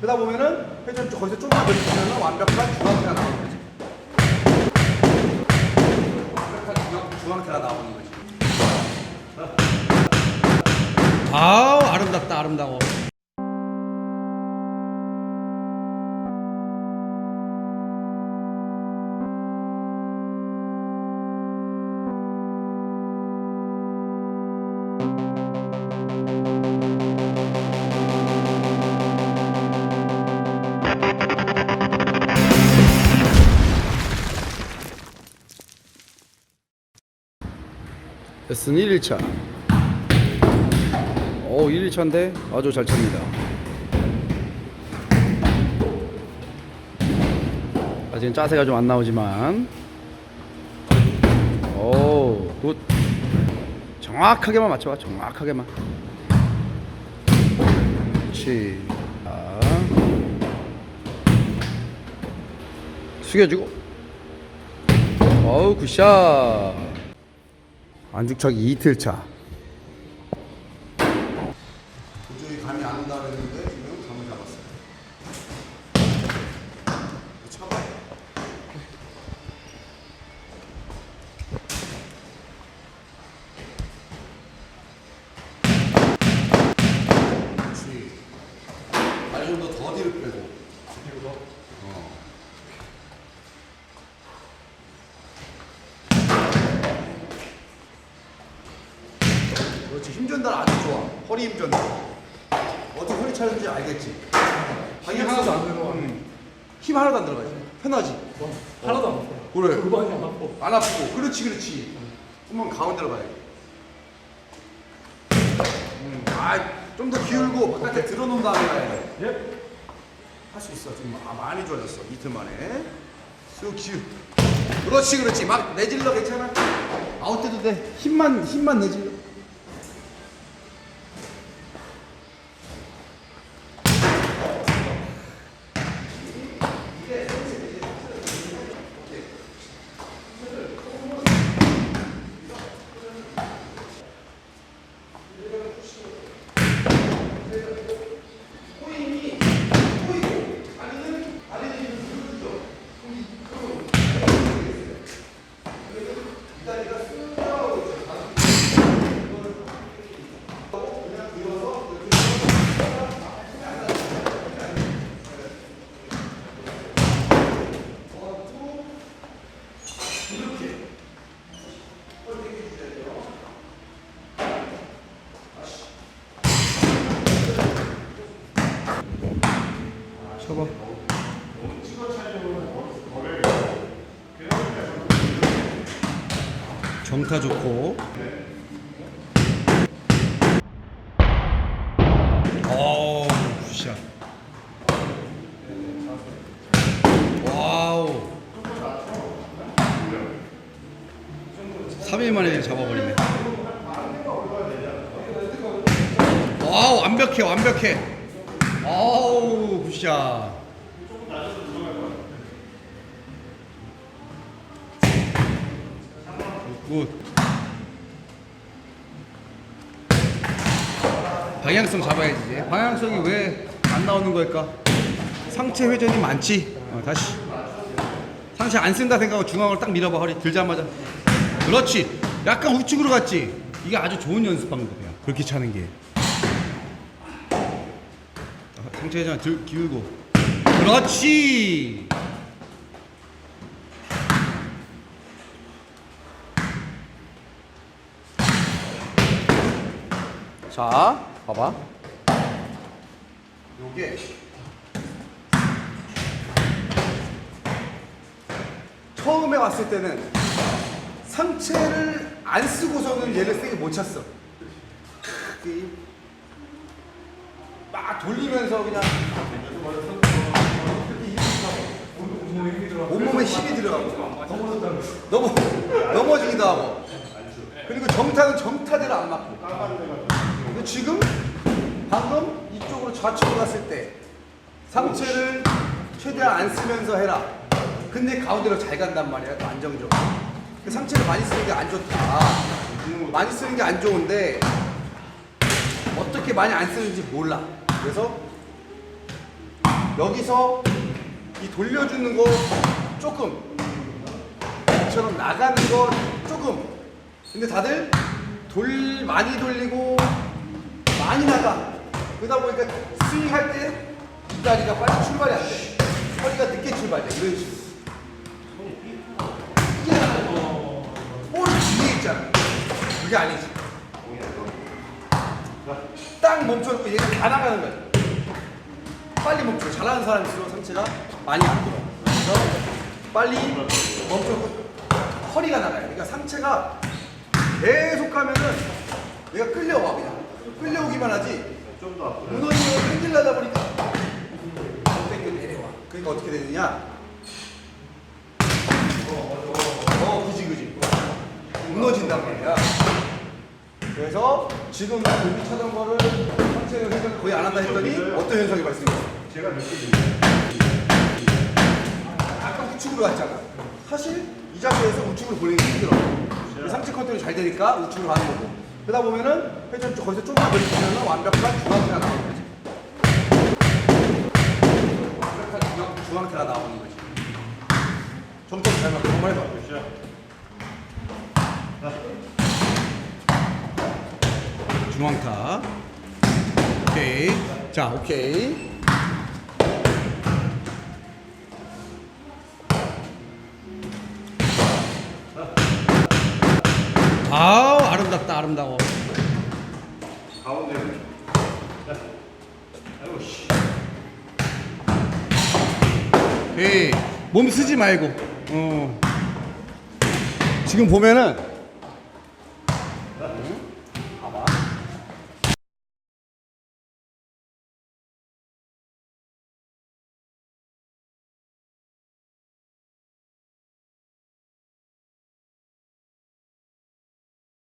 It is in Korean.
그러다 보면은 회전 좀- 거기서 조금만 더 주면 완벽한 중앙태가 나오는 거지. 완벽한 중앙, 중앙태가 나오는 거지. 아우 아름답다 아름다워. 레슨 1일차. 오 1일차인데 아주 잘 찹니다. 아직은 짜세가 좀 안 나오지만 오굿 정확하게만 맞춰봐 정확하게만 그렇지 자. 숙여주고 어우 굿샷 안죽차기 이틀차 도저히 감이 안 온다 그랬는데 지금 감을 잡았어요. 쳐봐요. 그렇지. 발 좀더 더 뒤로 빼고. 뒤로 더? 어. 그렇지. 힘 전달 아주 좋아. 허리 힘 전달. 어떻게 허리 차는지 알겠지? 힘 하나도 안 들어가. 힘 하나도 안 들어가지. 편하지? 하나도 안 아파. 그래. 골반이 안 아파. 안 아프고. 그렇지, 그렇지. 한번 가운데로 가야 돼. 음, 아, 좀 더 기울고 바깥에 들어놓은 다음에 가야 돼. 예? 할 수 있어. 지금 아, 많이 좋아졌어. 이틀 만에. 쑥 기울. 그렇지, 그렇지. 막 내질러 괜찮아. 아웃 때도 돼. 힘만, 힘만 내질러. 쳐봐 정타 좋고. 어우 굿샷. 와우. 3일 만에 잡아버리네. 와우 완벽해 완벽해. 아우 굿샷 굿. 방향성 잡아야지 방향성이 왜 안 나오는 걸까? 상체 회전이 많지? 어, 다시. 상체 안 쓴다 생각하고 중앙으로 딱 밀어봐 허리. 들자마자. 그렇지. 약간 우측으로 갔지. 이게 아주 좋은 연습 방법이야. 그렇게 차는 게. 아, 상체 회전 들 기울고. 그렇지 자 봐봐. 요게. 처음에 왔을 때는 상체를 안 쓰고서는 얘를 세게 못 찼어. 이- 막 돌리면서 그냥 온몸에 힘이 들어가고. 넘어 넘어지기도 하고. 그리고 정타는 정타대로 안 맞고 지금 방금 이쪽으로 좌측으로 갔을 때 상체를 최대한 안 쓰면서 해라. 근데 가운데로 잘 간단 말이야. 또 안정적으로. 그 상체를 많이 쓰는 게 안 좋다. 많이 쓰는 게 안 좋은데 어떻게 많이 안 쓰는지 몰라. 그래서 여기서 이 돌려주는 거 조금 이처럼 나가는 거 조금 근데 다들 돌 많이 돌리고 많이 나가. 그러다 보니까 스윙할 때 이 다리가 빨리 출발이 안 돼. 허리가 늦게 출발돼. 이런 식으로. 볼 뒤에 있잖아. 그게 아니지. 딱 멈춰놓고 얘가 다 나가는 거야. 빨리 멈춰 잘하는 사람일수록 상체가? 많이 안 들어. 그래서 빨리 멈춰놓고 허리가 나가요. 그러니까 상체가 계속 하면은 얘가 끌려와 그냥 끌려오기만 하지 무너지면 땡길려다 보니까 안 땡겨 내려와 그러니까 어떻게 되느냐 어 그지 그지 무너진단 말이야 그래서 지금 돌비 차던 거를 상체 회전을 거의 안 한다 했더니 어떤 현상이 발생했어? 제가 느끼는 아까 우측으로 갔잖아. 사실 이 자세에서 우측으로 보내기 힘들어. 상체 컨트롤이 잘 되니까 우측으로 가는 거고. 그러다 보면은 회전 쪽 거기서 좀만 걸리면 완벽한 중앙태가 나오는 거지. 완벽한 중앙, 중앙태가 나오는 거지. 점점 잘 맞고 정말 해봐. 중앙타. 오케이. 자, 오케이. 아우, 아름답다, 아름다워. 씨 오케이. 몸 쓰지 말고. 어. 지금 보면은